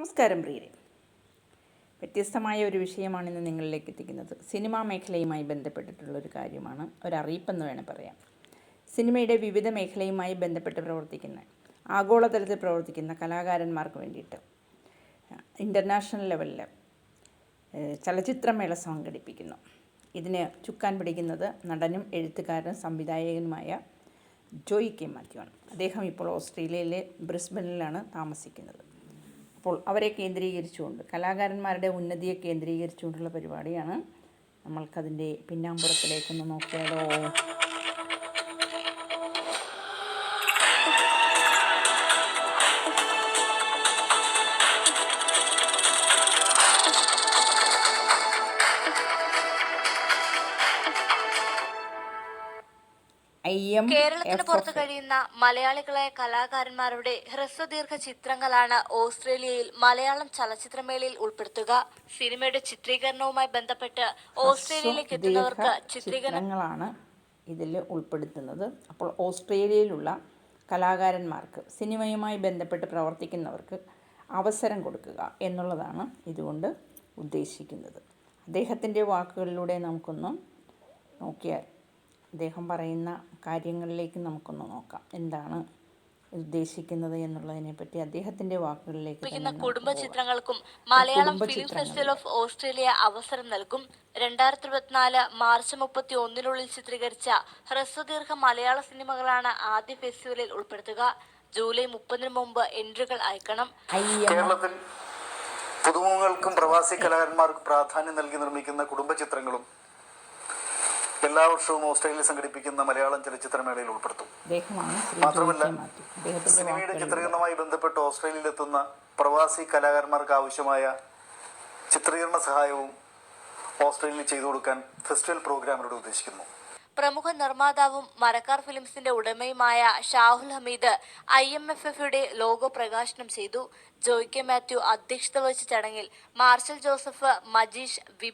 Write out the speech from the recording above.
നമസ്കാരം പ്രിയരെ. വ്യത്യസ്തമായ ഒരു വിഷയമാണ് ഇന്ന് നിങ്ങളിലേക്ക് എത്തിക്കുന്നത്. സിനിമാ മേഖലയുമായി ബന്ധപ്പെട്ടിട്ടുള്ള ഒരു കാര്യമാണ്. ഒരറിയിപ്പെന്ന് വേണം പറയാം. സിനിമയുടെ വിവിധ മേഖലയുമായി ബന്ധപ്പെട്ട് പ്രവർത്തിക്കുന്ന ആഗോളതലത്തിൽ പ്രവർത്തിക്കുന്ന കലാകാരന്മാർക്ക് വേണ്ടിയിട്ട് ഇന്റർനാഷണൽ ലെവലിൽ ചലച്ചിത്രമേള സംഘടിപ്പിക്കുന്നു. ഇതിന് ചുക്കാൻ പിടിക്കുന്നത് നടനും എഴുത്തുകാരനും സംവിധായകനുമായ ജോയി കെ മാത്യു ആണ്. അദ്ദേഹം ഇപ്പോൾ ഓസ്ട്രേലിയയിലെ ബ്രിസ്ബനിലാണ് താമസിക്കുന്നത്. അപ്പോൾ അവരെ കേന്ദ്രീകരിച്ചുകൊണ്ട് കലാകാരന്മാരുടെ ഉന്നതിയെ കേന്ദ്രീകരിച്ചുകൊണ്ടുള്ള പരിപാടിയാണ് നമ്മൾക്കതിന്റെ പിന്നാമ്പുറത്തിലേക്കൊന്ന് നോക്കിയാലോ? കേരളത്തിന് പുറത്ത് കഴിയുന്ന മലയാളികളായ കലാകാരന്മാരുടെ ഹ്രസ്വദീർഘ ചിത്രങ്ങളാണ് ഓസ്ട്രേലിയയിൽ മലയാളം ചലച്ചിത്രമേളയിൽ ഉൾപ്പെടുത്തുക. സിനിമയുടെ ചിത്രീകരണവുമായി ബന്ധപ്പെട്ട് ഓസ്ട്രേലിയയിലേക്ക് എത്തുന്നവർക്ക് ചിത്രീകരണങ്ങളാണ് ഇതിൽ ഉൾപ്പെടുത്തുന്നത്. അപ്പോൾ ഓസ്ട്രേലിയയിലുള്ള കലാകാരന്മാർക്ക് സിനിമയുമായി ബന്ധപ്പെട്ട് പ്രവർത്തിക്കുന്നവർക്ക് അവസരം കൊടുക്കുക എന്നുള്ളതാണ് ഇതുകൊണ്ട് ഉദ്ദേശിക്കുന്നത്. അദ്ദേഹത്തിന്റെ വാക്കുകളിലൂടെ നമുക്കൊന്ന് നോക്കിയാൽ അദ്ദേഹം പറയുന്ന കാര്യങ്ങളിലേക്ക് നമുക്കൊന്ന് നോക്കാം. എന്താണ് ഉദ്ദേശിക്കുന്നത് എന്നുള്ളതിനെ പറ്റി അദ്ദേഹത്തിന്റെ വാക്കുകളിലേക്ക് കുടുംബ ചിത്രങ്ങൾക്കും Malayalam film festival of Australia അവസരം നൽകും. രണ്ടായിരത്തി ഇരുപത്തിനാല് മാർച്ച് മുപ്പത്തി ഒന്നിനുള്ളിൽ ചിത്രീകരിച്ച ഹ്രസ്വദീർഘ മലയാള സിനിമകളാണ് ആദ്യ ഫെസ്റ്റിവലിൽ ഉൾപ്പെടുത്തുക. ജൂലൈ മുപ്പതിന് മുമ്പ് എൻട്രികൾ അയക്കണം. കേരളത്തിൽ പുതുമുഖങ്ങൾക്കും പ്രവാസി കലാകാരന്മാർക്ക് പ്രാധാന്യം നൽകി നിർമ്മിക്കുന്ന കുടുംബ ചിത്രങ്ങളും എല്ലാ വർഷവും ഓസ്ട്രേലിയ സംഘടിപ്പിക്കുന്ന മലയാളം ചലച്ചിത്രമേളയിൽ ഉൾപ്പെടുത്തും. മാത്രമല്ല, സിനിമയുടെ ചിത്രീകരണവുമായി ബന്ധപ്പെട്ട് ഓസ്ട്രേലിയയിലെത്തുന്ന പ്രവാസി കലാകാരന്മാർക്ക് ആവശ്യമായ ചിത്രീകരണ സഹായവും ഓസ്ട്രേലിയയിൽ ചെയ്തു കൊടുക്കാൻ ഫെസ്റ്റിവൽ പ്രോഗ്രാമിലൂടെ ഉദ്ദേശിക്കുന്നു. പ്രമുഖ നിർമ്മാതാവും മരക്കാർ ഫിലിംസിന്റെ ഉടമയുമായ Shahul Hameed I M F എഫിയുടെ logo പ്രകാശനം ചെയ്തു. ജോയ് കെ മാത്യു അധ്യക്ഷത വഹിച്ച ചടങ്ങിൽ മാർഷൽ ജോസഫ് മജീഷ് വി